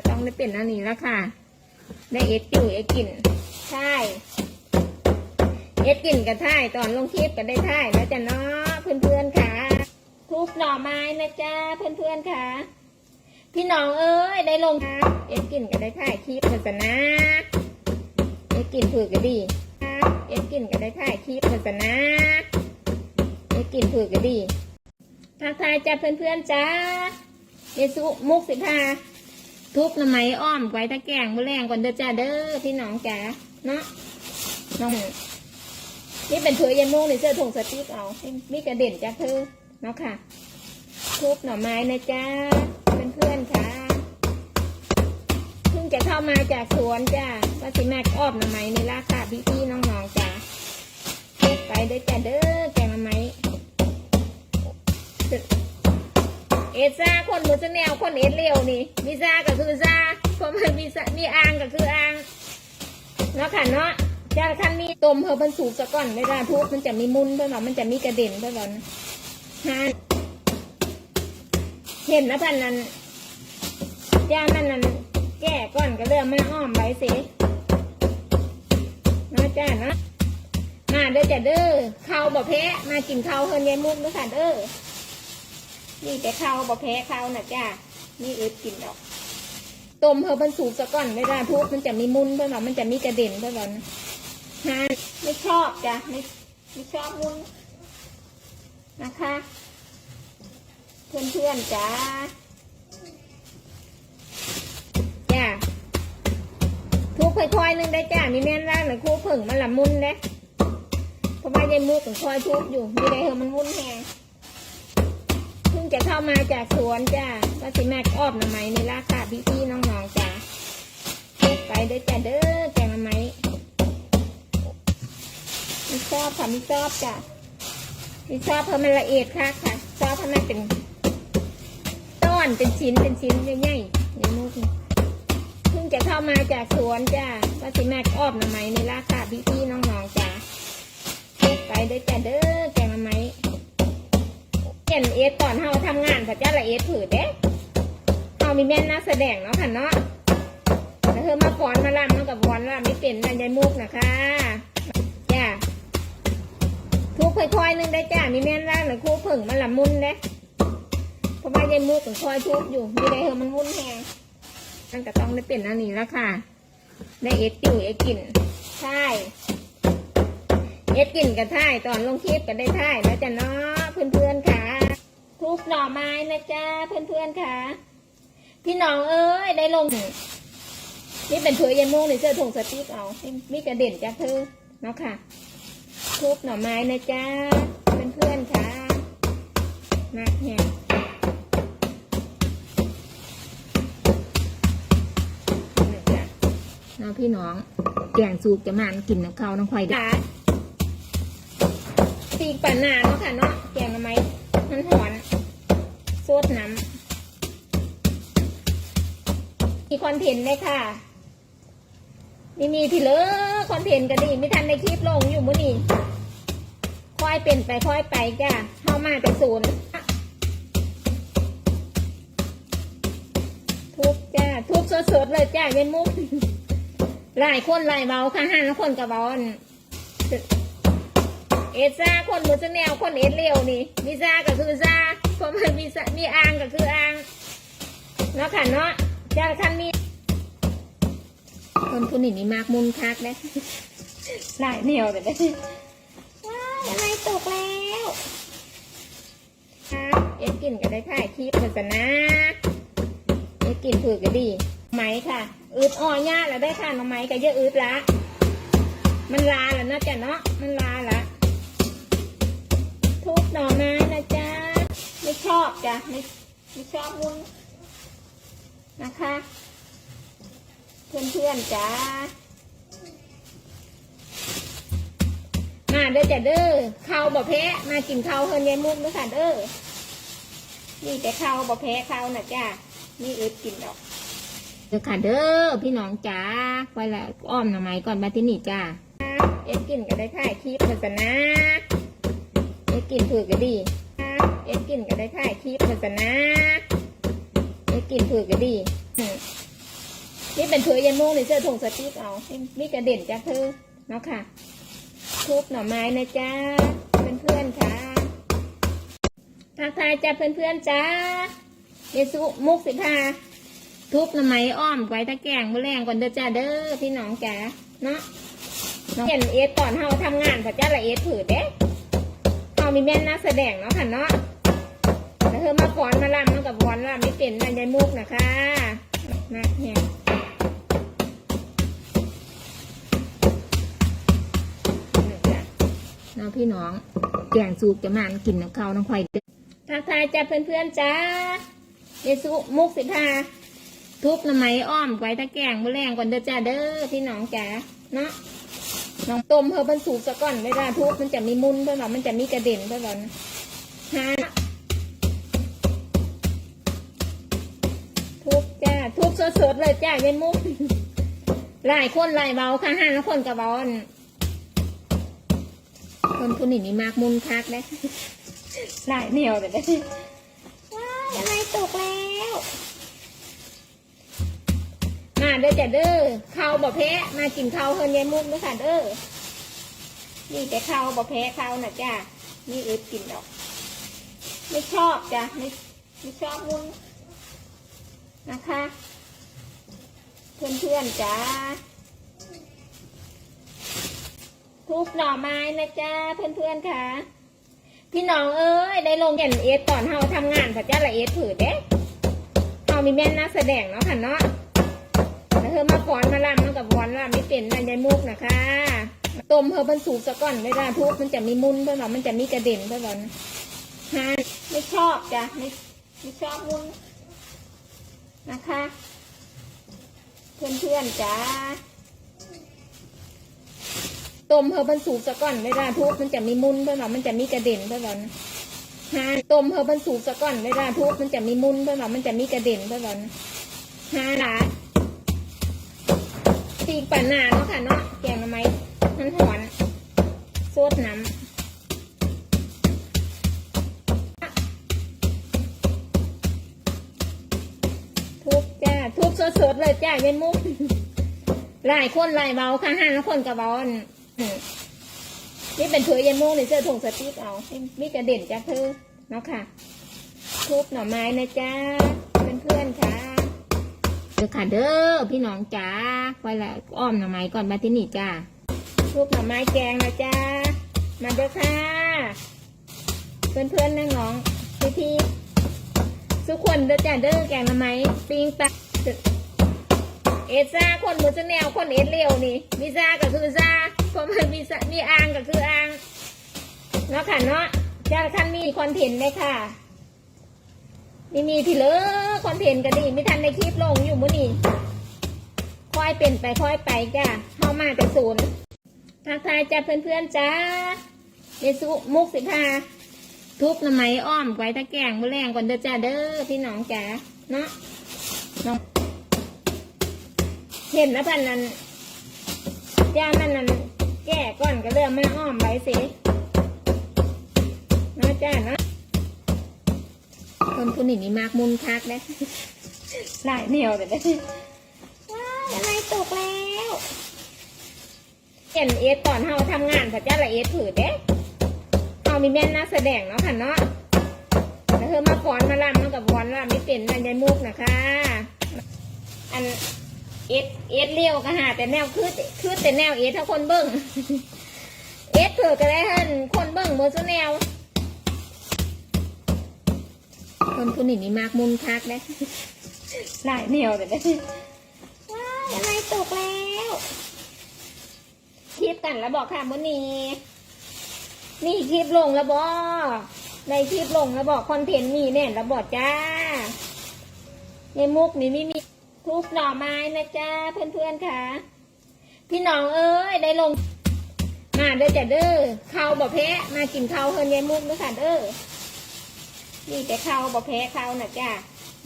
ก็ต้องได้เป็นอันนี้แล้วค่ะ ได้เอ็ดอยู่เอ็ดกินใช่เอ็ดกินกับท่ายตอนลงคลิปก็ได้ท่ายแล้วจ้ะเนาะเพื่อนๆค่ะทุบหน่อไม้นะจ๊ะเพื่อนๆค่ะ พี่น้องเอ้ยได้ลงค่ะเอ็ดกินก็ได้ถ่ายคลิปมาสนะเอ็ดกินผือก็ดีเอ็ดกินก็ได้ถ่ายคลิปมาสนะเอ็ดกินผือก็ดีทักทายจ้าเพื่อนๆจ้าเยซุมุกสิพา ทุบหน่อไม้อ้อมไว้ตะแกงมือแรงก่อนเด้อจ้าเด้อพี่น้องจ๋าเนาะน้องนี่เป็นเถือยันมุกในเสื้อถุงสติ๊กเอามีกระเด็นจาเธอเนาะค่ะ ทุบหน่อไม้นะจ๊ะเพื่อนๆค่ะเพิ่งจะเข้ามาจากสวนจ้ะว่าสิแม็กออบหน่อไม้ในราคาพี่ๆน้องๆจ้ะทุบไปเด้อจ้ะเด้อแกงหน่อไม้ เอซ่าคนมือจะแนวคนเอสเร็วนี่มีซ่าก็คือซ่าเพราะมันมีซามีอ่างก็คืออ่างเนาะค่ะเนาะจ้าคันมีต้มเพอมันสูกซะก่อนเวลาทุบมันจะมีมุนด้วยเนามันจะมีกระเด็นด้วยเนาะฮะเห็นนะพันนั้นย่ามันนั้นแก่ก่อนก็เรื่องมันอ้อมไว้สินะจ้านะมาเด้อจ้ะเด้อข้าวบ่แพ้มากินข้าวเฮินยายมุกด้วยค่ะเด้อ นี่แต่ข้าวบ่แพ้ข้าวนะจ้านี่เอึดกินดอกต้มเฮอมันสูกซะก่อนเวลาทุบมันจะมีมุนด้วยเนาะมันจะมีกระเด็นด้วยเนาะฮะไม่ชอบจ้ะไม่ไม่ชอบมุนนะคะ เพื่อนเพื่อนๆจ้าจ้าทุกค่อยๆนึงได้จ้ามีแม่นร่างหรือครูผึ่งมันละมุนเด้เพราะว่ายายมุกกับคอยทุบอยู่มีได้เหอมันมุนแฮงเพิ่ง จะเข้ามาจากสวนจ้าว่าสิแม็กออบหน่อไม้ในราคาพี่ๆน้องๆจ้าไปเด้อจ้าเด้อแกงหน่อไม้ไม่ชอบค่ะไม่ชอบจ้าที่ชอบเพราะมันละเอียดค่ะค่ะชอบเพราะมันเป็นต้อนเป็นชิ้นเป็นชิ้นใหญ่ๆอย่างนู้นเพิ่งจะเข้ามาจากสวนจ้าว่าสิแม็กออบหน่อไม้ในราคาพี่ๆน้องๆจ้าไปเด้อจ้าเด้อแกงหน่อไม้ เห็นเอสตอนเฮาทำงานพระเจ้าละเอสผืดเด้เฮามีแม่นนักแสดงเนาะค่ะเนาะแล้วเธอมาฟ้อนมาลำเนาะกับฟ้อนลำไม่เป็นนันยายมุกนะคะจ้าทุกค่อยๆนึงได้จ้ามีแม่นร่างหรือครูผึ่งมันละมุนเด้เพราะว่ายายมุกกับคอยทุบอยู่มีได้เหอมันมุนแฮงตั้งแต่ต้องได้เป็นอันนี้แล้วค่ะ ได้เอ็ดอยู่เอ็ดกินใช่ เอ็ดกินกับท่ายตอนลงคลิปก็ได้ท่ายแล้วจ้ะเนาะเพื่อนๆค่ะทุบหน่อไม้นะจ้าเพื่อนๆค่ะ พี่น้องเอ้ยได้ลง นี่เป็นเถือยายมุกในเสื้อถุงสติ๊กเอามีกระเด็นจากเธอเนาะค่ะทุบหน่อไม้นะจ๊ะเพื่อนๆค่ะมาเนี่ยนี่จ้ะน้องพี่น้องแกงสูบจะมันกินน้ำข้าวน้ำควายจ้ะ ปีกป่านาเนาะค่ะเนาะแกงหน่อไม้มันหอนโซดน้ำมีคอนเทนต์เลยค่ะนี่มีที่เหลอคอนเทนต์ก็ดีไม่ทันในคลิปลงอยู่มื้อนี้ค่อยเป็นไปค่อยไปจ้ะเข้ามาแต่ศูนย์ทุบจ้าทุบสดๆเลยจ้าเย็นมุกหลายคนหลายเบาค่ะห้าคนกับเบาอัน เอซ่าคนมือจะแนวคนเอสเร็วนี่มีซ่าก็คือซ่าเพราะมันมีซ่ามีอ่างก็คืออ่างเนาะค่ะเนาะจ้าคันมีคนคนนี้นี่มากมุนคักนะหลายแนวเลยนะว้ายอะไรตกแล้วครับเอ็ดกินก็ได้ถ่ายคลิปมาสนะเอ็ดกินผือก็ดีไหมค่ะอืดอ่อย่าแล้วได้ค่ะน้องไหมก็เยอะอืดละมันลาแล้วนะจ๊ะเนาะมันลาละ หน่อไม้นะจ๊ะ ไม่ชอบจ้ะไม่ไม่ชอบมุ้นนะคะ เพื่อนๆจ้ามาเด้อจ้ะเด้อข้าวบ่แพ้มากินข้าวเฮินยายมุกด้วยค่ะเด้อนี่แต่ข้าวบ่แพ้ข้าวนะจ้านี่เอึดกินดอกเด้อค่ะเด้อพี่น้องจ้าไว้ละอ้อมหน่อไม้ก่อนมาที่นี่จ้าเอ็ดกินก็ได้ถ่ายคลิปมาสนะเอ็ด กินผือก็ดี เอ็ดกินก็ได้ถ่ายคลิปมาสนะ เอ็ดกินผือก็ดี นี่เป็นเผือยยันโมงในเสื้อถุงสติ๊กเอามีกระเด่นจากเธอเนาะค่ะทุบหน่อไม้นะจ๊ะเพื่อนๆค่ะทักทายจ้าเพื่อนๆจ้าเยสุมุกสิพาทุบหน่อไม้อ้อมไว้ตะแกงมือแรงก่อนเด้อจ้าเด้อพี่น้องจ๋าเนาะน้องเห็นเอสตอนเฮาทำงานพระเจ้าละเอสผือเด้ามีแม่นนักแสดงเนาะค่ะเนาะแล้วเธอมาฟ้อนมาลำมันกับฟ้อนลำไม่เป็นนันยายมุกนะคะนะเนี่ยน้องพี่น้องแกงสูกจะมานกินน้ำข้าวน้ำควายเด้อทักทายจ้าเพื่อนๆจ้าเยสุมุกสิพาทุบหน้ำไม้อ้อมไว้ตะแกงมือแรงก่อนเด้อจ้าเด้อพี่น้องจ๋าเนาะ น้องต้มเพื่อบรรสุกซะก่อนเวลาทุบมันจะมีมุนเพื่อนว่ามันจะมีกระเด็นเพื่อนว่านะฮะทุบจ้าทุบสดๆเลยจ้าเย็นมุกหลายคนหลายเบาค่ะห้าแล้วคนกับเบอนคนผู้นี้นี่มากมุนคักได้หลายเหนียวเลยได้ มาเด้อจ้ะเด้อข้าวบ่แพ้มากินข้าวเฮินยายมุกด้วยค่ะเด้อนี่แต่ข้าวบ่แพ้ข้าวน่ะจ้ะนี่เอึดกินดอก ไม่ชอบจ้ะไม่ไม่ชอบมุ้นนะคะ เพื่อนๆจ้าทุบหน่อไม้นะจ๊ะเพื่อนๆค่ะ พี่น้องเอ้ยได้ลงเห็นเอสตอนเฮาทำงานพระเจ้าละเอสผือเด้เฮามีแม่นนักแสดงเนาะค่ะเนาะ เธอมาฟอนมาล่ำมันกับฟ้อนล่ำไม่เป็นนันยายมุกนะคะต้มเธอบรรสุกซะก่อนเวลาทุบมันจะมีมุนเพื่อนว่ามันจะมีกระเด็นเพื่อนว่านะฮะไม่ชอบจ้ะไม่ไม่ชอบมุนนะคะ เพื่อนๆจ้าต้มเพื่อบรรสุกซะก่อนเวลาทุบมันจะมีมุนเพื่อนว่ามันจะมีกระเด็นเพื่อนว่านะฮะต้มเพื่อบรรสุกซะก่อนเวลาทุบมันจะมีมุนเพื่อนว่ามันจะมีกระเด็นเพื่อนว่านะฮะ หลาปีกป่าหนาเนาะค่ะเนาะแกงทำไม้มันหอนโซดน้ำทุบจ้าทุบสดๆเลยจ้าเย็นมุกหลายคนหลายเบาค่ะห้าแล้วคนกับเบอันอืมนี่เป็นเผือยันโมงในเสื้อถุงสติ๊กเอามีกระเด่นจากเธอเนาะค่ะ ทุบหน่อไม้นะจ๊ะเพื่อนๆค่ะ เด้อค่ะเด้อพี่น้องจ๋าไว้ละอ้อมหน่อไม้ก่อนมาที่นี่จ้าทุบหน่อไม้แกงนะจ๊ะมาเด้อค่ะ เพื่อนๆน้องๆพี่ๆทุกคนเด้อจ้าเด้อแกงหน่อไม้ปิ้งปลาเอซ่าคนมือจะแนวคนเอสเร็วนี่มีซ่าก็คือซ่าเพราะมันมีซ่ามีอ่างก็คืออ่างเนาะค่ะเนาะจ้าคันมีคอนเทนต์เลยค่ะ นี่มีที่เหลอคอนเทนต์ก็ดีไม่ทันในคลิปลงอยู่มื้อนี้ค่อยเป็นไปค่อยไปจ้าเข้ามาแต่ศูนย์ทักทายจ้าเพื่อนๆจ้าเยสุมุกสิพาทุบหน้ำไม้อ้อมไว้ตะแกงมือแรงก่อนเด้อจ้าเด้อพี่น้องจ๋าเนาะน้องเห็นแล้วพันนั้นย่ามันนั้นแก่ก่อนก็เริ่มมันอ้อมไว้สินะจ้านะ คนผู้นี้นี่มากมุนคักนะหลายเหนียวแต่ได้ว้ายอะไรตกแล้วเห็นเอสตอนเฮาทำงานพระเจ้าละเอสผือเด้เฮามีแม่นนักแสดงเนาะค่ะเนาะแล้วเธอมาฟ้อนมาลำมันกับฟ้อนลำไม่เป็นนันยายมุกนะคะ อันเอสเอสเลี้ยวก็หาแต่แนวคือคือแต่แนวเอสถ้าคนเบิ้งเอสผือก็ได้ท่านคนเบิ้งเบอร์ซุแนว คนผู้นี้นี่มากมุนคักได้หลายเหนียวแต่ได้ว้ายอะไรตกแล้วคลิปกันแล้วบอกค่ะมื่อนี้นี่คลิปลงแล้วบอในคลิปลงแล้วบอกคอนเทนต์นี่เนี่ยแล้วบอกจ้า ในมุกนี่ไม่มีทุบหน่อไม้นะจ๊ะเพื่อนๆค่ะ พี่น้องเอ้ยได้ลงมาเด้อจ้ะเด้อข้าวบ่แพ้มากินข้าวเฮินยายมุกด้วยค่ะเด้อ นี่แต่ข้าวบ่แพ้ข้าวนะจ้ะ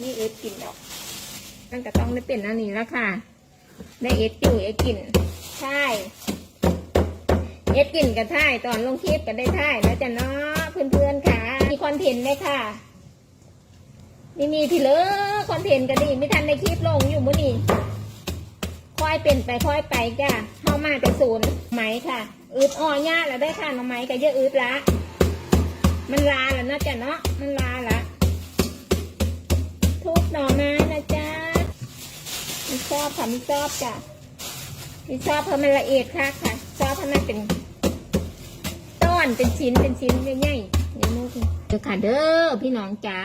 นี่เอ็ดกินดอกมันก็ต้องได้เป็นอันนี้แล้วค่ะ ได้เอ็ดอยู่เอ็ดกินใช่เอ็ดกินกับท่ายตอนลงคลิปก็ได้ท่ายแล้วจ้ะเนาะเพื่อนๆค่ะ มีคอนเทนต์เลยค่ะนี่มีที่เหลอคอนเทนต์ก็ดีไม่ทันในคลิปลงอยู่มื้อนี้เป็นไปค่อยไปจ้ะเข้ามาแต่ศูนย์ไหมค่ะ อืดอ่อย่าแล้วได้ค่ะน้องไหมก็เยอะอืดละ มันลาแล้วนาะจ๊ะเนาะ มันลาละทุกหน่อไม้นะจ๊ะมีชอบค่ะมีชอบจ้ะมีชอบเพราะมันละเอียดค่ะค่ะ ชอบเพราะมันเป็นต้อนเป็นชิ้นเป็นชิ้นใหญ่ๆนี่มุกเด้อค่ะเด้อพี่น้องจ๋า